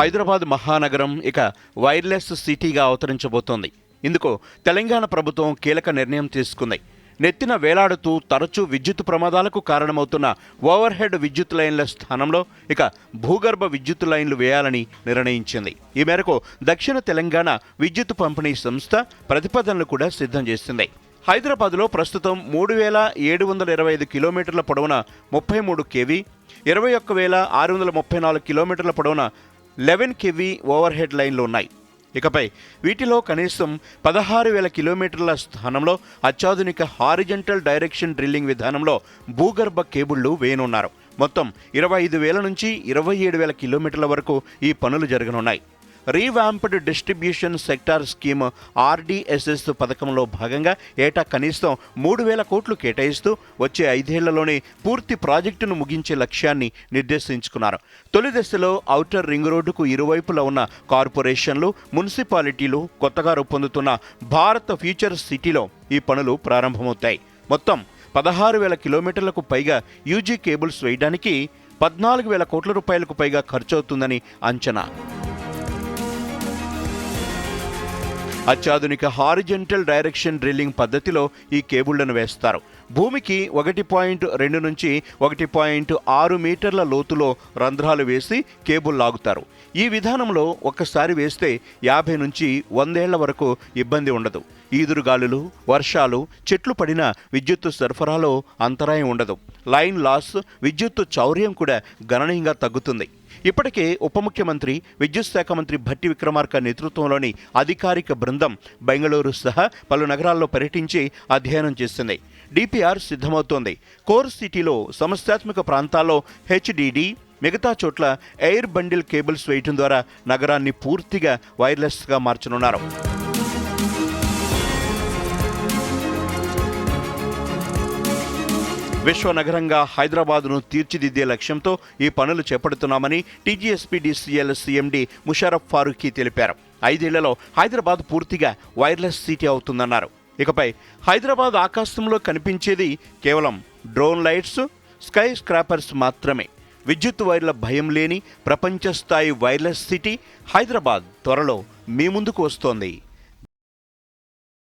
హైదరాబాద్ మహానగరం ఇక వైర్లెస్ సిటీగా అవతరించబోతోంది. ఇందుకు తెలంగాణ ప్రభుత్వం కీలక నిర్ణయం తీసుకుంది. నెత్తిన వేలాడుతూ తరచూ విద్యుత్ ప్రమాదాలకు కారణమవుతున్న ఓవర్ హెడ్ విద్యుత్ లైన్ల స్థానంలో ఇక భూగర్భ విద్యుత్ లైన్లు వేయాలని నిర్ణయించింది. ఈ మేరకు దక్షిణ తెలంగాణ విద్యుత్ పంపిణీ సంస్థ ప్రతిపాదనలు కూడా సిద్ధం చేసింది. హైదరాబాద్లో ప్రస్తుతం మూడు వేల ఏడు వందల ఇరవై ఐదు కిలోమీటర్ల పొడవున ముప్పై మూడు కేవీ ఇరవై ఒక్క వేల ఆరు వందల ముప్పై నాలుగు కిలోమీటర్ల పొడవున లెవెన్ కేవీ ఓవర్ హెడ్ లైన్లు ఉన్నాయి. ఇకపై వీటిలో కనీసం పదహారు వేల కిలోమీటర్ల స్థానంలో అత్యాధునిక హారిజెంటల్ డైరెక్షన్ డ్రిల్లింగ్ విధానంలో భూగర్భ కేబుళ్ళు వేయనున్నారు. మొత్తం ఇరవై ఐదు వేల నుంచి ఇరవై ఏడు వేల కిలోమీటర్ల వరకు ఈ పనులు జరగనున్నాయి. Revamped distribution sector scheme RDSS పథకంలో భాగంగా ఏటా కనీసం మూడు వేల కోట్లు కేటాయిస్తూ వచ్చే ఐదేళ్ళలోనే పూర్తి ప్రాజెక్టును ముగించే లక్ష్యాన్ని నిర్దేశించుకున్నారు. తొలి దశలో ఔటర్ రింగ్ రోడ్డుకు ఇరువైపులా ఉన్న కార్పొరేషన్లు మున్సిపాలిటీలు కొత్తగా రూపొందుతున్న భారత ఫ్యూచర్ సిటీలో ఈ పనులు ప్రారంభమవుతాయి. మొత్తం పదహారు వేల కిలోమీటర్లకు పైగా యూజీ కేబుల్స్ వేయడానికి పద్నాలుగు వేల కోట్ల రూపాయలకు పైగా ఖర్చవుతుందని అంచనా. అత్యాధునిక హారిజెంటల్ డైరెక్షన్ డ్రిల్లింగ్ పద్ధతిలో ఈ కేబుళ్ళను వేస్తారు. భూమికి ఒకటి పాయింట్ రెండు నుంచి ఒకటి పాయింట్ ఆరు మీటర్ల లోతులో రంధ్రాలు వేసి కేబుల్ లాగుతారు. ఈ విధానంలో ఒక్కసారి వేస్తే యాభై నుంచి వందేళ్ళ వరకు ఇబ్బంది ఉండదు. ఈదురుగాలులు వర్షాలు చెట్లు పడిన విద్యుత్తు సరఫరాలో అంతరాయం ఉండదు. లైన్ లాస్ విద్యుత్తు చౌర్యం కూడా గణనీయంగా తగ్గుతుంది. ఇప్పటికే ఉప ముఖ్యమంత్రి విద్యుత్ శాఖ మంత్రి భట్టి విక్రమార్క నేతృత్వంలోని అధికారిక బృందం బెంగళూరు సహా పలు నగరాల్లో పర్యటించి అధ్యయనం చేసింది డిపిఆర్ సిద్ధమవుతోంది. కోర్ సిటీలో సమస్యాత్మక ప్రాంతాల్లో హెచ్డిడి మిగతా చోట్ల ఎయిర్ బండిల్ కేబుల్స్ వేయటం ద్వారా నగరాన్ని పూర్తిగా వైర్లెస్గా మార్చనున్నారు. విశ్వనగరంగా హైదరాబాద్ను తీర్చిదిద్దే లక్ష్యంతో ఈ పనులు చేపడుతున్నామని టీజీఎస్పీడీసీఎల్ సీఎండీ ముషరఫ్ ఫారూఖీ తెలిపారు. ఐదేళ్ళలో హైదరాబాద్ పూర్తిగా వైర్లెస్ సిటీ అవుతుందన్నారు. ఇకపై హైదరాబాద్ ఆకాశంలో కనిపించేది కేవలం డ్రోన్ లైట్స్ స్కై స్క్రాపర్స్ మాత్రమే. విద్యుత్ వైర్ల భయం లేని ప్రపంచ స్థాయి వైర్లెస్ సిటీ హైదరాబాద్ త్వరలో మీ ముందుకు వస్తోంది.